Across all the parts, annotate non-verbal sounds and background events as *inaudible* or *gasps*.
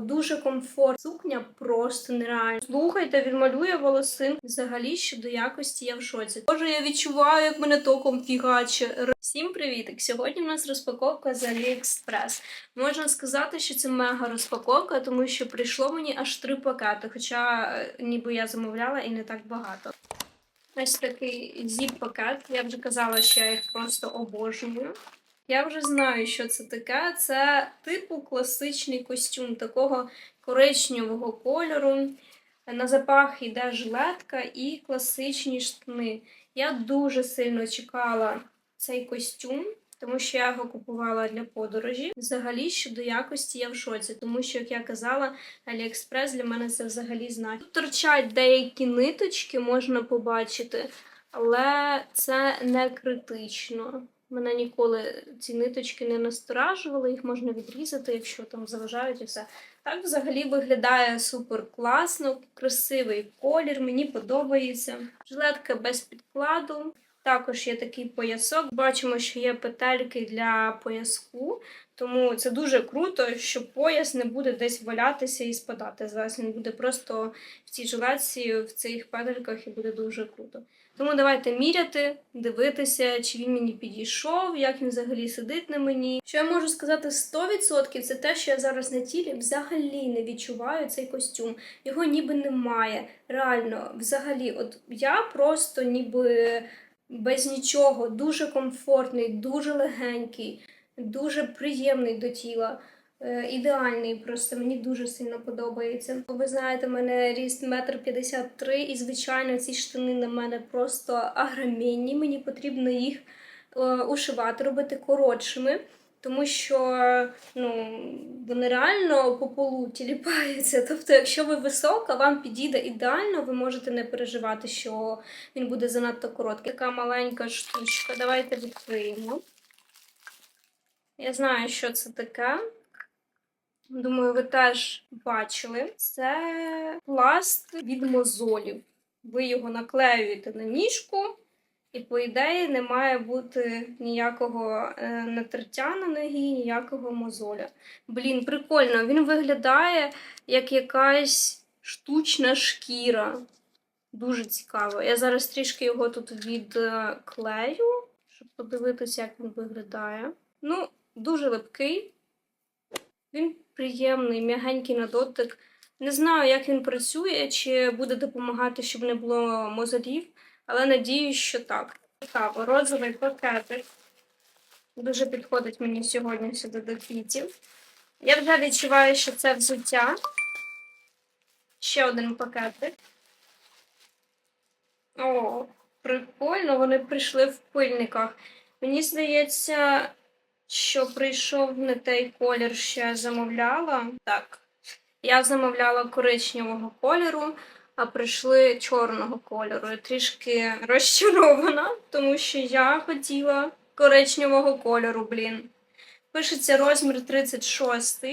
Дуже комфортна сукня, просто нереально. Слухайте, він малює волосин. Взагалі щодо якості я в шоці. Боже, я відчуваю, як мене током фігаче. Всім привітик! Сьогодні в нас розпаковка з AliExpress. Можна сказати, що це мега розпаковка, тому що прийшло мені аж три пакети, хоча е, ніби я замовляла і не так багато. Ось такий зіп-пакет. Я вже казала, що я їх просто обожнюю. Я вже знаю, що це таке. Це типу класичний костюм такого коричневого кольору. На запах йде жилетка і класичні штани. Я дуже сильно чекала цей костюм, тому що я його купувала для подорожі. Взагалі, щодо якості я в шоці, тому що, як я казала, Аліекспрес для мене це взагалі знак. Тут торчать деякі ниточки, можна побачити, але це не критично. Мене ніколи ці ниточки не насторажували, їх можна відрізати, якщо там заважають і все. Так взагалі виглядає супер класно, красивий колір, мені подобається. Жилетка без підкладу. Також є такий поясок. Бачимо, що є петельки для пояску, тому це дуже круто, що пояс не буде десь валятися і спадати. Зараз він буде просто в цій жилетці, в цих петельках і буде дуже круто. Тому давайте міряти, дивитися, чи він мені підійшов, як він взагалі сидить на мені. Що я можу сказати 100%, це те, що я зараз на тілі взагалі не відчуваю цей костюм. Його ніби немає. Реально, взагалі, от я просто ніби без нічого, дуже комфортний, дуже легенький, дуже приємний до тіла. Е, Ідеальний, просто мені дуже сильно подобається. Ви знаєте, в мене ріст метр п'ятдесят три, і звичайно, ці штани на мене просто агромінні. Мені потрібно їх е, ушивати, робити коротшими, тому що ну, вони реально по полу тіліпаються. *laughs* Тобто, якщо ви висока, вам підійде ідеально, ви можете не переживати, що він буде занадто короткий. Така маленька штучка. Давайте відкриємо. Я знаю, що це таке. Думаю, ви теж бачили. Це пласт від мозолів. Ви його наклеюєте на ніжку, і, по ідеї, не має бути ніякого е, натертя на ноги, ніякого мозоля. Блін, прикольно, він виглядає як якась штучна шкіра. Дуже цікаво. Я зараз трішки його тут відклею, щоб подивитися, як він виглядає. Ну, дуже липкий. Він приємний, м'ягенький на дотик. Не знаю, як він працює, чи буде допомагати, щоб не було мозолів, але надіюсь, що так. Цікаво, розовий пакетик. Дуже підходить мені сьогодні сюди до квітів. Я вже відчуваю, що це взуття. Ще один пакетик. О, прикольно, вони прийшли в пильниках. Мені здається, що прийшов не той колір, що я замовляла. Так, я замовляла коричневого кольору, а прийшли чорного кольору. Я трішки розчарована, тому що я хотіла коричневого кольору, блін. Пишеться розмір 36.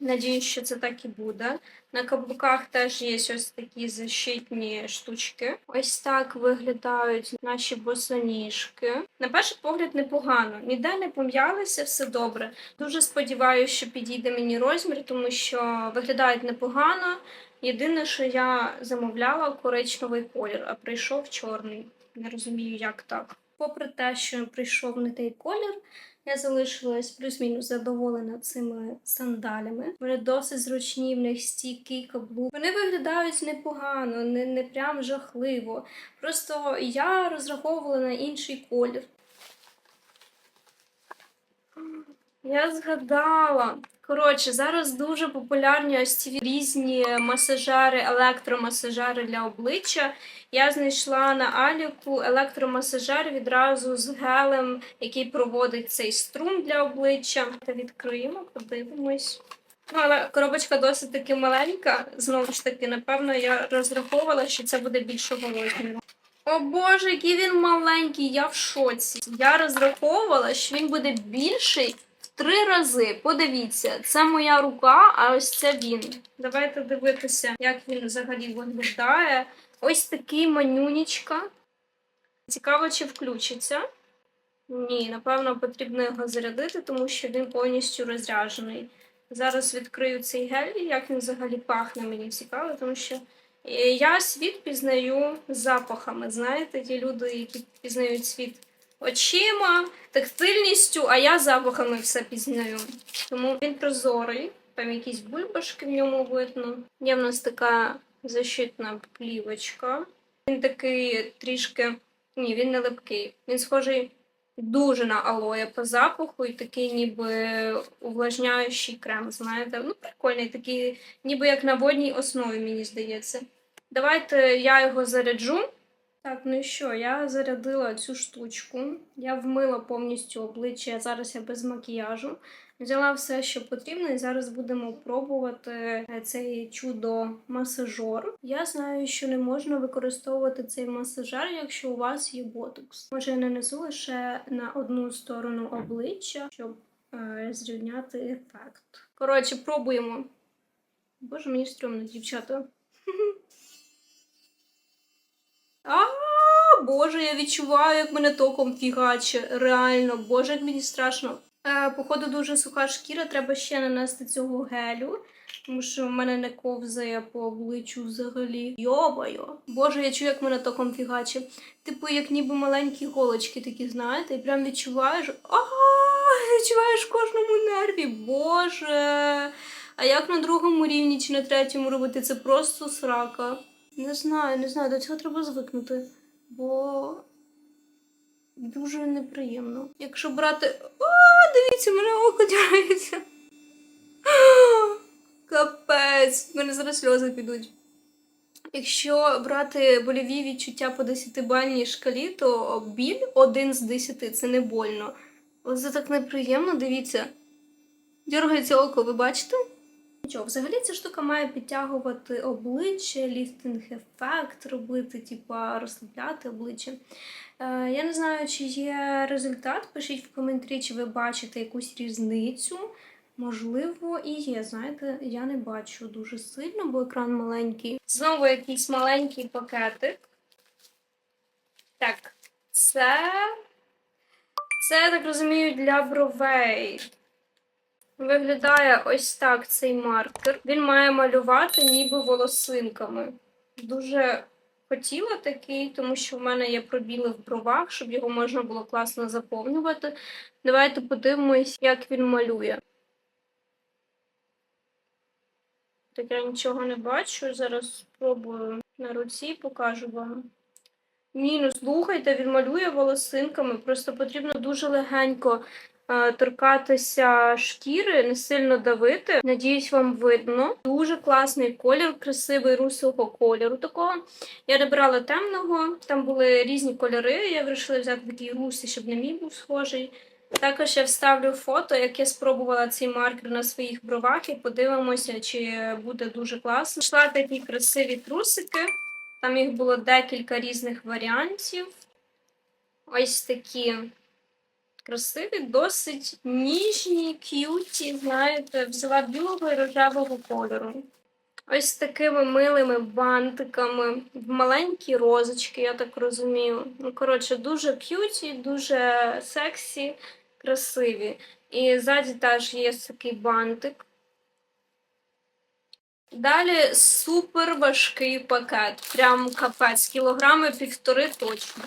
Надіюсь, що це так і буде. На каблуках теж є ось такі защитні штучки. Ось так виглядають наші босоніжки. На перший погляд непогано, ніде не пом'ялися, все добре. Дуже сподіваюся, що підійде мені розмір, тому що виглядають непогано. Єдине, що я замовляла коричневий колір, а прийшов чорний. Не розумію, як так. Попри те, що прийшов не той колір, я залишилась плюс-мінус задоволена цими сандалями. Вони досить зручні, в них стійкий каблук. Вони виглядають непогано, не, не прям жахливо. Просто я розраховувала на інший колір. Я згадала. Коротше, зараз дуже популярні ось ці різні масажери, електромасажери для обличчя. Я знайшла на Аліку електромасажер відразу з гелем, який проводить цей струм для обличчя. Та відкриємо, подивимось. Ну, але коробочка досить таки маленька. Знову ж таки, напевно, я розраховувала, що це буде більшого розміру. О Боже, який він маленький, я в шоці. Я розраховувала, що він буде більший три рази. Подивіться, це моя рука, а ось це він. Давайте дивитися, як він взагалі виглядає. Ось такий манюнічка. Цікаво, чи включиться. Ні, напевно, потрібно його зарядити, тому що він повністю розряджений. Зараз відкрию цей гель, як він взагалі пахне, мені цікаво, тому що е, я світ пізнаю запахами. Знаєте, ті люди, які пізнають світ очима, тактильністю, а я запахами все пізнаю. Тому він прозорий, там якісь бульбашки в ньому видно. Є в нас така защитна плівочка. Він такий трішки. Ні, він не липкий. Він схожий дуже на алоє по запаху і такий ніби увлажняючий крем, знаєте. Ну, прикольний, такий, ніби як на водній основі, мені здається. Давайте я його заряджу. Так, ну що, я зарядила цю штучку. Я вмила повністю обличчя, зараз я без макіяжу. Взяла все, що потрібно, і зараз будемо пробувати е, цей чудо-масажор. Я знаю, що не можна використовувати цей масажер, якщо у вас є ботокс. Може, я нанесу лише на одну сторону обличчя, щоб е, зрівняти ефект. Коротше, пробуємо. Боже, мені стрьомно, дівчата. *laughs* А, Боже, я відчуваю, як мене током фігаче. Реально, боже, як мені страшно. Е, походу, дуже суха шкіра, треба ще нанести цього гелю, тому що в мене не ковзає по обличчю взагалі. Йобаю. Боже, я чую, як мене током фігаче. Типу, як ніби маленькі голочки такі, знаєте, і прям відчуваєш. А, відчуваєш в кожному нерві. Боже. А як на другому рівні чи на третьому робити? Це просто срака. Не знаю, не знаю, до цього треба звикнути. Бо дуже неприємно. Якщо брати. О, дивіться, мене око дягається. *gasps* Капець, в мене зараз сльози підуть. Якщо брати больові відчуття по 10-бальній шкалі, то біль 1 з 10 це не больно. Це так неприємно, дивіться. Дергається око, ви бачите? Нічого, взагалі ця штука має підтягувати обличчя, ліфтинг-ефект робити, типа розслабляти обличчя. Е, я не знаю, чи є результат. Пишіть в коментарі, чи ви бачите якусь різницю. Можливо, і є. Знаєте, я не бачу дуже сильно, бо екран маленький. Знову якийсь маленький пакетик. Так, це. Це, я так розумію, для бровей. Виглядає ось так цей маркер. Він має малювати ніби волосинками. Дуже хотіла такий, тому що в мене є пробіли в бровах, щоб його можна було класно заповнювати. Давайте подивимось, як він малює. Так я нічого не бачу. Зараз спробую на руці покажу вам. Ні, ну слухайте, він малює волосинками. Просто потрібно дуже легенько торкатися шкіри, не сильно давити. Надіюсь, вам видно. Дуже класний колір, красивий русого кольору такого. Я не брала темного, там були різні кольори. Я вирішила взяти такий русий, щоб на мій був схожий. Також я вставлю фото, як я спробувала цей маркер на своїх бровах, і подивимося, чи буде дуже класно. Йшла такі красиві трусики. Там їх було декілька різних варіантів. Ось такі красиві, досить ніжні, к'юті, знаєте, взяла білого і рожевого кольору. Ось такими милими бантиками, в маленькі розочки, я так розумію. Ну, коротше, дуже к'юті, дуже сексі, красиві. І ззаді теж є такий бантик. Далі супер важкий пакет. Прям капець, кілограми півтори точно.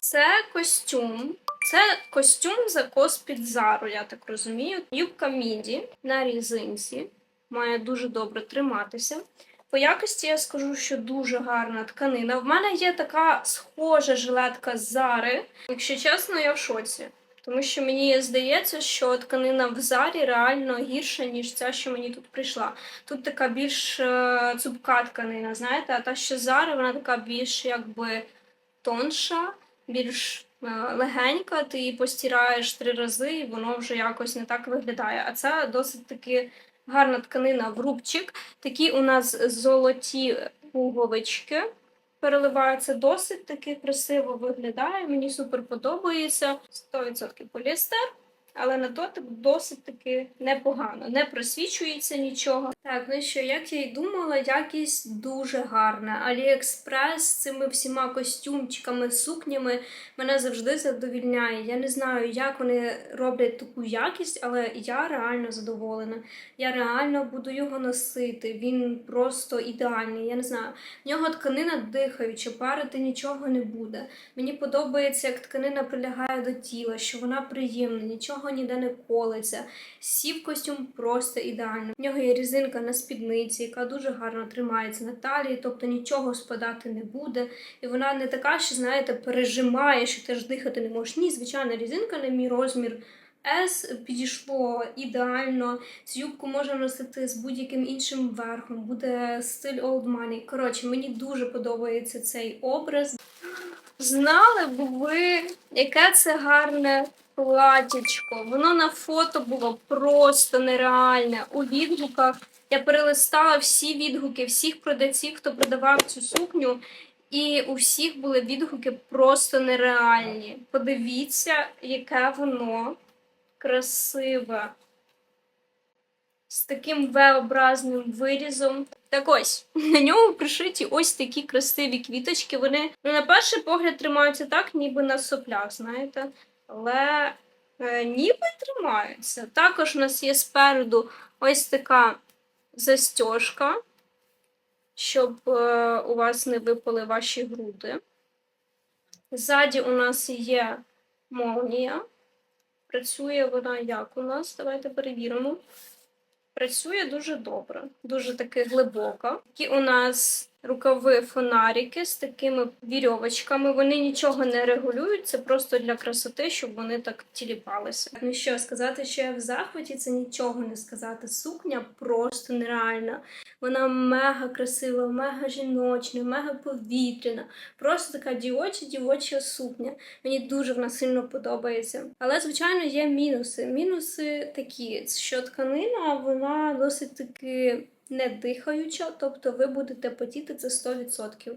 Це костюм. Це костюм закос під зару, я так розумію. Юбка міді на різинці. Має дуже добре триматися. По якості я скажу, що дуже гарна тканина. В мене є така схожа жилетка з зари. Якщо чесно, я в шоці. Тому що мені здається, що тканина в зарі реально гірша, ніж ця, що мені тут прийшла. Тут така більш е, цупка тканина, знаєте, а та що зари, вона така більш якби тонша, більш легенька. Ти її постираєш три рази, і воно вже якось не так виглядає. А це досить таки гарна тканина в рубчик. Такі у нас золоті пуговички переливаються, досить таки красиво виглядає. Мені супер подобається. 100% поліестер. Але на дотик досить таки непогано, не просвічується нічого. Так, ну що, як я й думала, якість дуже гарна. Аліекспрес з цими всіма костюмчиками, сукнями мене завжди задовільняє. Я не знаю, як вони роблять таку якість, але я реально задоволена. Я реально буду його носити. Він просто ідеальний. Я не знаю. В нього тканина дихаюча, парити нічого не буде. Мені подобається, як тканина прилягає до тіла, що вона приємна, нічого ніде не колиться. Сів костюм просто ідеально. В нього є різинка на спідниці, яка дуже гарно тримається на талії, тобто нічого спадати не буде. І вона не така, що, знаєте, пережимає, що ти ж дихати не можеш. Ні, звичайна різинка на мій розмір. S підійшло ідеально. Цю юбку можна носити з будь-яким іншим верхом, буде стиль old money. Коротше, мені дуже подобається цей образ. Знали б ви, яке це гарне платічко. Воно на фото було просто нереальне. У відгуках я перелистала всі відгуки всіх продавців, хто продавав цю сукню. І у всіх були відгуки просто нереальні. Подивіться, яке воно красиве. З таким V-образним вирізом. Так ось, на ньому пришиті ось такі красиві квіточки. Вони ну, на перший погляд тримаються так, ніби на соплях, знаєте. Але е, ніби тримаються. Також у нас є спереду ось така застіжка, щоб е, у вас не випали ваші груди. Ззаді у нас є молнія. Працює вона як у нас? Давайте перевіримо. Працює дуже добре, дуже таки глибока. Такі у нас рукави фонарики з такими вірьовочками. Вони нічого не регулюють, це просто для красоти, щоб вони так тіліпалися. Ну що, сказати, що я в захваті, це нічого не сказати. Сукня просто нереальна. Вона мега красива, мега жіночна, мега повітряна. Просто така дівоча дівоча сукня. Мені дуже вона сильно подобається. Але, звичайно, є мінуси. Мінуси такі, що тканина, вона досить таки не дихаюча, тобто ви будете потіти це 100%.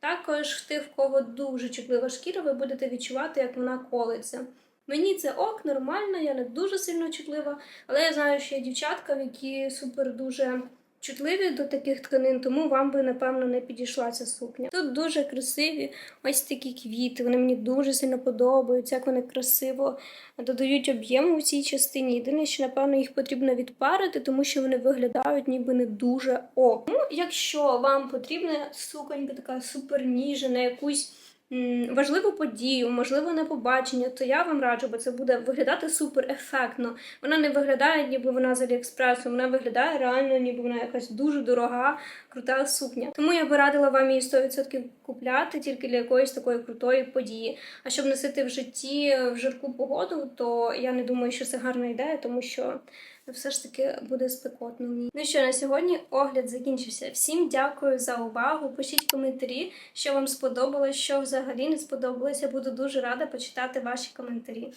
Також в тих, в кого дуже чутлива шкіра, ви будете відчувати, як вона колиться. Мені це ок, нормально, я не дуже сильно чутлива, але я знаю, що є дівчатка, в які супер дуже чутливі до таких тканин, тому вам би, напевно, не підійшла ця сукня. Тут дуже красиві ось такі квіти, вони мені дуже сильно подобаються, як вони красиво додають об'єму в цій частині. Єдине, що, напевно, їх потрібно відпарити, тому що вони виглядають ніби не дуже ок. Ну, якщо вам потрібна суконька така супер ніжна, якусь важливу подію, можливо, на побачення, то я вам раджу, бо це буде виглядати супер ефектно. Вона не виглядає, ніби вона з Аліекспресу, вона виглядає реально, ніби вона якась дуже дорога, крута сукня. Тому я би радила вам її 100% купляти тільки для якоїсь такої крутої події. А щоб носити в житті в жарку погоду, то я не думаю, що це гарна ідея, тому що все ж таки буде спекотно. Ну що, на сьогодні огляд закінчився. Всім дякую за увагу. Пишіть коментарі, що вам сподобалось, що взагалі не сподобалося. Буду дуже рада почитати ваші коментарі.